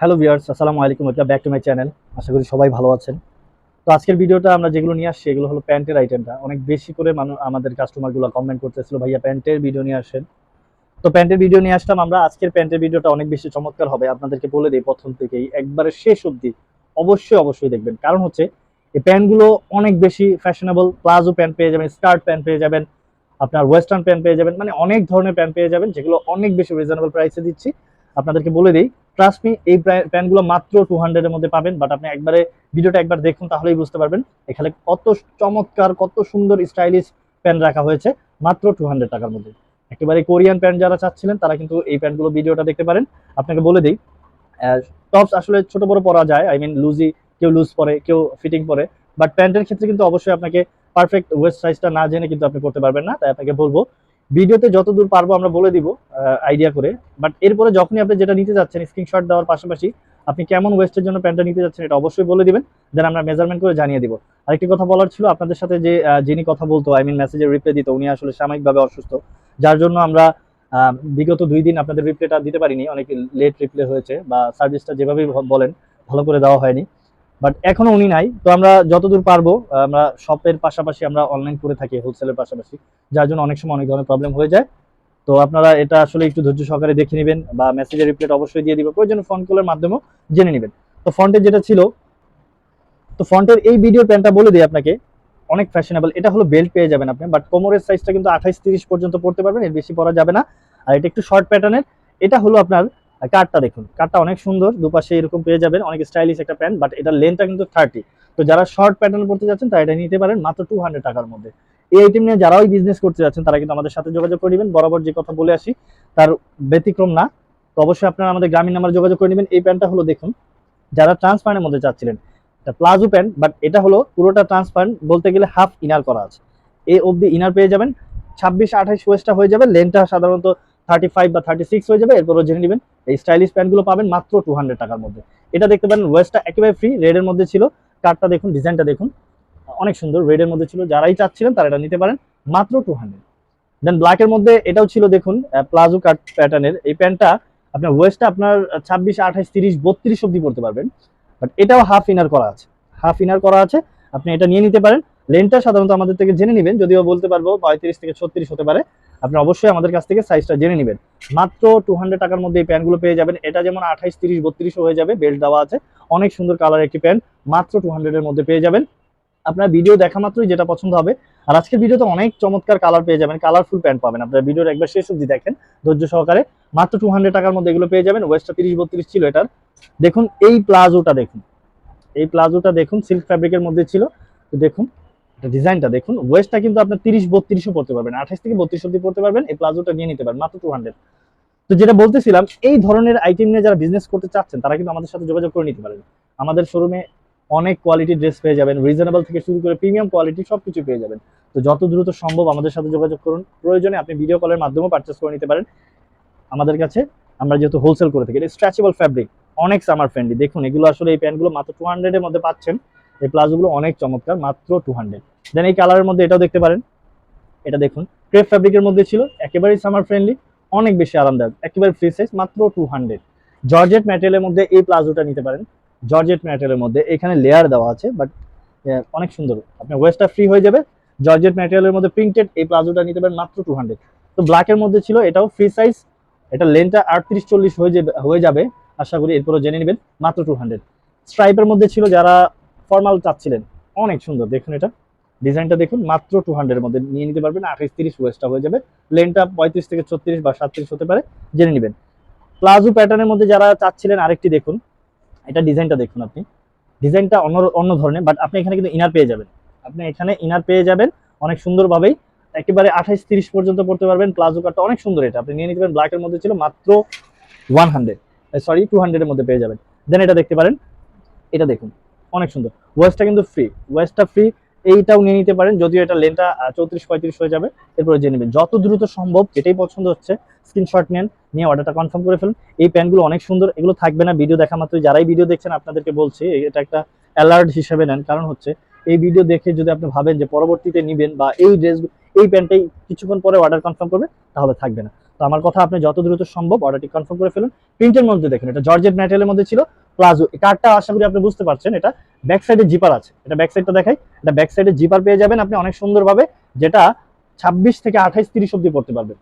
Hello viewers, আসসালামু আলাইকুম। Welcome back to my channel. আশা করি সবাই ভালো আছেন। তো আজকের ভিডিওটা আমরা যেগুলো নিয়ে আসছি, এগুলো হলো প্যান্টের আইটেমটা অনেক বেশি করে মানুষ আমাদের কাস্টমারগুলো কমেন্ট করতেছিল, ভাইয়া, প্যান্টের ভিডিও নিয়ে আসেন। তো প্যান্টের ভিডিও নিয়ে আসলাম আমরা। আজকের প্যান্টের ভিডিওটা অনেক বেশি চমৎকার হবে। আপনাদেরকে বলে দিই প্রথম থেকেই, একবারে শেষ অবধি, অবশ্যই অবশ্যই দেখবেন। কারণ হচ্ছে, এই প্যান্টগুলো অনেক বেশি ফ্যাশনেবল প্লাজো প্যান্ট পেয়ে যাবেন স্কার্ট প্যান্ট পেয়ে যাবেন, আপনার ওয়েস্টার্ন প্যান্ট পেয়ে যাবেন মানে অনেক ধরনের প্যান্ট পেয়ে যাবেন, যেগুলো অনেক বেশি রিজনেবল প্রাইসে দিচ্ছি। আপনাদেরকে বলে দিই ট্রাস্ট মি এই প্যান্টগুলো মাত্র টু হান্ড্রেডের মধ্যে পাবেন বাট আপনি একবারে ভিডিওটা একবার দেখুন তাহলেই বুঝতে পারবেন এখানে কত চমৎকার, কত সুন্দর স্টাইলিশ প্যান্ট রাখা হয়েছে, মাত্র টু হান্ড্রেড টাকার মধ্যে। একেবারে কোরিয়ান প্যান্ট যারা চাচ্ছিলেন, তারা কিন্তু এই প্যান্টগুলো ভিডিওটা দেখতে পারেন। আপনাকে বলে দিই টপস আসলে ছোট বড় পরা যায় আই মিন লুজি কেউ লুজ পরে, কেউ ফিটিং পরে বাট প্যান্টের ক্ষেত্রে কিন্তু অবশ্যই আপনাকে পারফেক্ট ওয়েস্ট সাইজটা না জেনে কিন্তু আপনি করতে পারবেন না, তাই আপনাকে বলব ভিডিওতে যতদূর পারব আমরা বলে দিব আইডিয়া করে। বাট এরপরে যখনই আপনি যেটা নিতে যাচ্ছেন স্ক্রিনশট দেওয়ার পাশাপাশি আপনি কেমন ওয়েস্টের জন্য প্যান্টটা নিতে যাচ্ছেন এটা অবশ্যই বলে দিবেন দেন আমরা মেজারমেন্ট করে জানিয়ে দিব। আরেকটি কথা বলার ছিল আপনাদের সাথে যে যিনি কথা বলতো আই মিন মেসেজের রিপ্লাই দিত, উনি আসলে সাময়িকভাবে অসুস্থ। যার জন্য আমরা বিগত দুই দিন আপনাদের রিপ্লাইটা দিতে পারিনি, অনেক লেট রিপ্লে হয়েছে বা সার্ভিসটা যেভাবেই বলেন, ভালো করে দেওয়া হয়নি। বাট এখনও উনি নাই। তো আমরা যতদূর পারব আমরা শপের পাশাপাশি আমরা অনলাইন করে থাকি হোলসেলের পাশাপাশি। যার জন্য অনেক সময় অনেক ধরনের প্রবলেম হয়ে যায়। তো আপনারা এটা আসলে একটু ধৈর্য সহকারে দেখে নেবেন বা মেসেজের রিপ্লাইটা অবশ্যই দিয়ে দিবে। প্রয়োজনে ফোন কলের মাধ্যমেও জেনে নেবেন। তো ফন্টের যেটা ছিল, তো ফন্টের এই ভিডিও প্যান্টটা বলে দিই আপনাকে, অনেক ফ্যাশনেবল এটা হলো বেল্ট পেয়ে যাবেন আপনি বাট কোমরের সাইজটা কিন্তু আঠাইশ তিরিশ পর্যন্ত পড়তে পারবেন, এর বেশি পরা যাবে না। আর এটা একটু শর্ট প্যাটার্নের এটা হলো আপনার কার্ডটা দেখুন কার্ডটা অনেক সুন্দর, দুপাশে এরকম পেয়ে যাবেন, অনেক স্টাইলিশ একটা প্যান্ট বাট এটার লেন্থটা কিন্তু থার্টি তো যারা শর্ট প্যাটার্ন পড়তে যাচ্ছেন, তারা এটা নিতে পারেন মাত্র টু হান্ড্রেড টাকার মধ্যে। এই আইটেম নিয়ে যারাই বিজনেস করতে যাচ্ছেন, তারা কিন্তু আমাদের সাথে যোগাযোগ করে নেবেন। বরাবর যে কথা বলে আসি, তার ব্যতিক্রম না। তো অবশ্যই আপনারা আমাদের গ্রামীণ নাম্বার যোগাযোগ করে নেবেন। এই প্যান্টটা হলো দেখুন, যারা ট্রান্সপারেন্টের মধ্যে চাচ্ছিলেন, এটা প্লাজো প্যান্ট বাট এটা হলো পুরোটা ট্রান্সপারেন্ট বলতে গেলে হাফ ইনার করা আছে। এই অবধি ইনার পেয়ে যাবেন। ছাব্বিশ আঠাশ ওয়েস্টটা হয়ে যাবে। লেনটা সাধারণত থার্টি ফাইভ বা থার্টি সিক্স হয়ে যাবে এরপরও জেনে নেবেন এই স্টাইলিশ প্যান্টগুলো পাবেন মাত্র টু হান্ড্রেড টাকার মধ্যে। এটা দেখতে পারেন ওয়েস্টটা একেবারে ফ্রি রেডের মধ্যে ছিল। দেখুন ডিজাইনটা দেখুন, অনেক সুন্দর রেডের মধ্যে ছিল। যারাই চাচ্ছিলেন তারা এটা নিতে পারেন, মাত্র টু হান্ড্রেড দেন ব্ল্যাকের মধ্যে এটাও ছিল, দেখুন প্লাজো কাট প্যাটার্নের এই প্যান্টটা আপনার ওয়েস্টটা আপনার ছাব্বিশ, আঠাশ, তিরিশ, বত্রিশ অব্দি পড়তে পারবেন। বাট এটাও হাফ ইনার করা আছে। হাফ ইনার করা আছে, আপনি এটা নিয়ে নিতে পারেন। লেনটা সাধারণত আমাদের থেকে জেনে নেবেন, যদিও বলতে পারব পঁয়ত্রিশ থেকে ছত্রিশ হতে পারে। আপনি অবশ্যই আমাদের কাছ থেকে সাইজটা জেনে নেবেন। মাত্র টু হান্ড্রেড টাকার মধ্যে এই প্যান্টগুলো পেয়ে যাবেন। এটা যেমন আঠাইশ, তিরিশ, বত্রিশ হয়ে যাবে বেল্ট দেওয়া আছে। অনেক সুন্দর কালার একটি প্যান্ট, মাত্র টু হান্ড্রেডের মধ্যে পেয়ে যাবেন। আপনার ভিডিও দেখা মাত্রই যেটা পছন্দ হবে। আর আজকের ভিডিওতে অনেক চমৎকার কালার পেয়ে যাবেন কালারফুল প্যান্ট পাবেন। আপনার ভিডিওর একবার শেষ অবধি দেখেন, ধৈর্য সহকারে। মাত্র টু হান্ড্রেড টাকার মধ্যে এগুলো পেয়ে যাবেন। ওয়েস্টটা তিরিশ, বত্রিশ ছিল এটার। দেখুন, এই প্লাজোটা দেখুন। এই প্লাজোটা দেখুন সিল্ক ফ্যাব্রিকের মধ্যে ছিল। দেখুন ডিজাইনটা দেখুন ওয়েস্টটা কিন্তু আপনার তিরিশ, বত্রিশও পড়তে পারবেন, আঠাশ থেকে বত্রিশ অব্দি পড়তে পারবেন, এই প্লাজোটা নিয়ে নিতে পারবেন মাত্র টু হান্ড্রেড তো যেটা বলতেছিলাম, এই ধরনের আইটেম নিয়ে যারা বিজনেস করতে চাচ্ছেন, তারা কিন্তু আমাদের সাথে যোগাযোগ করে নিতে পারেন। আমাদের শোরুমে অনেক কোয়ালিটি ড্রেস পেয়ে যাবেন রিজনেবল থেকে শুরু করে প্রিমিয়াম কোয়ালিটি সব কিছু পেয়ে যাবেন। তো যত দ্রুত সম্ভব আমাদের সাথে যোগাযোগ করুন, প্রয়োজনে আপনি ভিডিও কলের মাধ্যমেও পারচেস করে নিতে পারেন। আমাদের কাছে, আমরা যেহেতু হোলসেল করে থাকি, এটা স্ট্রেচেবল ফ্যাব্রিক অনেক সামার ফ্রেন্ডলি দেখুন, এগুলো আসলে এই প্যান্টগুলো মাত্র টু হান্ড্রেডের মধ্যে পাচ্ছেন, এই প্লাজোগুলো অনেক চমৎকার, মাত্র টু হান্ড্রেড দেন এই কালারের মধ্যে এটাও দেখতে পারেন। এটা দেখুন। ক্রেপ ফ্যাব্রিকের মধ্যে ছিল, একেবারেই সামার ফ্রেন্ডলি অনেক বেশি আরামদায়ক, একেবারে ফ্রি সাইজ মাত্র টু হান্ড্রেড জর্জেট ম্যাটেরিয়ালের মধ্যে এই প্লাজোটা নিতে পারেন। জর্জেট ম্যাটেরিয়ালের মধ্যে এখানে লেয়ার দেওয়া আছে বাট অনেক সুন্দর। আপনার ওয়েস্টটা ফ্রি হয়ে যাবে। জর্জেট ম্যাটেরিয়ালের মধ্যে প্রিন্টেড এই প্লাজোটা নিতে পারেন, মাত্র টু হান্ড্রেড তো ব্ল্যাকের মধ্যে ছিল, এটাও ফ্রি সাইজ এটা লেনটা আটত্রিশ চল্লিশ হয়ে যাবে হয়ে যাবে। আশা করি এরপরও জেনে নেবেন, মাত্র টু হান্ড্রেড স্ট্রাইপের মধ্যে ছিল যারা ফর্মাল চাচ্ছিলেন, অনেক সুন্দর, দেখুন এটা। ডিজাইনটা দেখুন, মাত্র টু হান্ড্রেডের মধ্যে নিয়ে নিতে পারবেন। আঠাইশ তিরিশ ওয়েস্টটা হয়ে যাবে। লেনটা পঁয়ত্রিশ থেকে ছত্রিশ বা সাতত্রিশ হতে পারে। জেনে নেবেন। প্লাজো প্যাটার্নের মধ্যে যারা চাচ্ছিলেন আরেকটি দেখুন। এটা ডিজাইনটা দেখুন আপনি। ডিজাইনটা অন্য অন্য ধরনের বাট আপনি এখানে কিন্তু ইনার পেয়ে যাবেন। আপনি এখানে ইনার পেয়ে যাবেন অনেক সুন্দরভাবেই। একেবারে আঠাইশ তিরিশ পর্যন্ত পড়তে পারবেন। প্লাজো কাটটা অনেক সুন্দর এটা। আপনি নিয়ে নিতে পারেন। ব্ল্যাকের মধ্যে ছিল মাত্র ওয়ান হান্ড্রেড সরি টু হান্ড্রেডের মধ্যে পেয়ে যাবেন। দেন এটা দেখতে পারেন। এটা দেখুন। অনেক সুন্দর। ওয়েস্টটা কিন্তু ফ্রি ওয়েস্টটা ফ্রি এইটাও নিয়ে নিতে পারেন। যদিও এটা লেনটা চৌত্রিশ, পঁয়ত্রিশ হয়ে যাবে, এরপরে জেনে নেবেন। যত দ্রুত সম্ভব যেটাই পছন্দ হচ্ছে স্ক্রিনশট নেন, নিয়ে অর্ডারটা কনফার্ম করে ফেলুন। এই প্যান্টগুলো অনেক সুন্দর, এগুলো থাকবে না ভিডিও দেখা মাত্রই। যারাই ভিডিও দেখছেন, আপনাদেরকে বলছি, এটা একটা অ্যালার্ট হিসেবে নেন। কারণ হচ্ছে, এই ভিডিও দেখে যদি আপনি ভাবেন যে পরবর্তীতে নিবেন বা এই ড্রেস এই প্যান্টটাই কিছুক্ষণ পরে অর্ডার কনফার্ম করবে, তাহলে থাকবে না। তো আমার কথা আপনি যত দ্রুত সম্ভব অর্ডারটি কনফার্ম করে ফেলুন। প্রিন্টের মধ্যে দেখুন, এটা জর্জেট ম্যাটেরিয়ালের মধ্যে ছিল প্লাজো কার্ডটা আশা করি আপনি বুঝতে পারছেন, এটা ব্যাক সাইডে জিপার আছে। এটা ব্যাক সাইডটা দেখাই, এটা ব্যাক সাইডে জিপার পেয়ে যাবেন আপনি অনেক সুন্দরভাবে, যেটা ছাব্বিশ থেকে আঠাইশ, তিরিশ অব্দি পড়তে পারবেন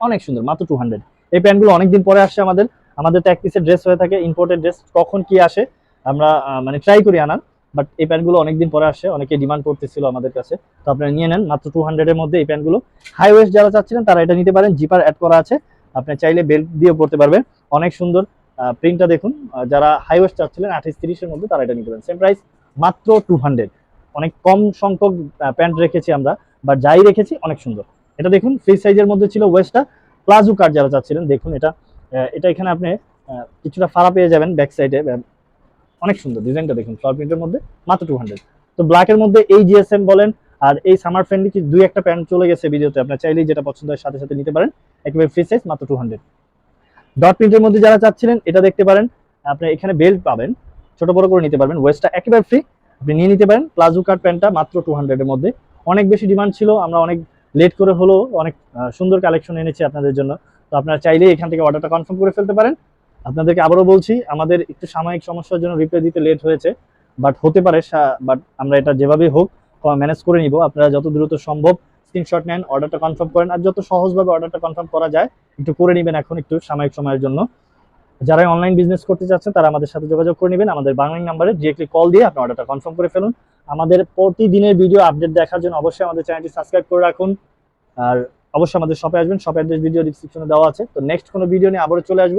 অনেক সুন্দর, মাত্র টু হান্ড্রেড এই প্যান্টগুলো অনেকদিন পরে আসছে আমাদের। আমাদের তো এক পিসের ড্রেস হয়ে থাকে ইম্পোর্টেড ড্রেস কখন কি আসে, আমরা মানে ট্রাই করি আনার। বাট এই প্যান্টগুলো অনেকদিন পরে আসে অনেকে ডিমান্ড করতেছিল আমাদের কাছে। তো আপনারা নিয়ে নেন, মাত্র টু হান্ড্রেডের মধ্যে এই প্যান্টগুলো। হাই ওয়েস্ট যারা চাচ্ছিলেন, তারা এটা নিতে পারেন জিপার অ্যাড করা আছে। আপনি চাইলে বেল্ট দিয়েও পড়তে পারবেন। অনেক সুন্দর প্রিন্টটা দেখুন। যারা হাই ওয়েস্ট চাচ্ছিলেন আঠাশ তিরিশের মধ্যে তারা এটা নিতে পারেন। সেম প্রাইস মাত্র টু হান্ড্রেড অনেক কম সংখ্যক প্যান্ট রেখেছি আমরা বাট যাই রেখেছি, অনেক সুন্দর। এটা দেখুন ফ্রি সাইজের মধ্যে ছিল ওয়েস্টটা প্লাজো কার্ড যারা চাচ্ছিলেন, দেখুন এটা। এটা এখানে আপনি কিছুটা ফাড়া পেয়ে যাবেন ব্যাক সাইডে অনেক সুন্দর ডিজাইনটা দেখুন ফ্লাওয়ার প্রিন্টের মধ্যে মাত্র টু হান্ড্রেড তো ব্ল্যাকের মধ্যে এই জিএসএম বলেন, আর এই সামার ফ্রেন্ডলি দুই একটা প্যান্ট চলে গেছে ভিডিওতে, আপনার চাইলেই যেটা পছন্দ হয় সাথে সাথে নিতে পারেন, একেবারে ফ্রি সাইজ মাত্র টু হান্ড্রেড ডট প্রিন্টের মধ্যে যারা চাচ্ছিলেন, এটা দেখতে পারেন, আপনি এখানে বেল্ট পাবেন, ছোট বড় করে নিতে পারবেন ওয়েস্টটা একেবারে ফ্রি আপনি নিয়ে নিতে পারেন প্লাজো কাট প্যান্টটা মাত্র টু হান্ড্রেডের মধ্যে। অনেক বেশি ডিমান্ড ছিল, আমরা অনেক লেট করে হলেও অনেক সুন্দর কালেকশন এনেছি আপনাদের জন্য। তো আপনারা চাইলেই এখান থেকে অর্ডারটা কনফার্ম করে ফেলতে পারেন। আপনাদেরকে আবারও বলছি, আমাদের একটু সাময়িক সমস্যার জন্য রিপ্লাই দিতে লেট হয়েছে বাট হতে পারে বাট আমরা এটা যেভাবেই হোক ম্যানেজ করে নিব। আপনারা যত দ্রুত সম্ভব স্ক্রিনশট নেন অর্ডারটা কনফার্ম করেন, আর যত সহজভাবে অর্ডারটা কনফার্ম করা যায়, একটু করে নেবেন এখন একটু সাময়িক সময়ের জন্য। যারা অনলাইন বিজনেস করতে চাচ্ছেন, তারা আমাদের সাথে যোগাযোগ করে নেবেন। আমাদের বাংলা নাম্বারে ডিরেক্টলি কল দিয়ে আপনি অর্ডারটা কনফার্ম করে ফেলুন। আমাদের প্রতিদিনের ভিডিও আপডেট দেখার জন্য অবশ্যই আমাদের চ্যানেলটি সাবস্ক্রাইব করে রাখুন। আর অবশ্যই আমাদের শপে আসবেন। শপে অ্যাড্রেস ভিডিও ডিসক্রিপশনে দেওয়া আছে। তো নেক্সট কোনো ভিডিও নিয়ে আবারও চলে আসব।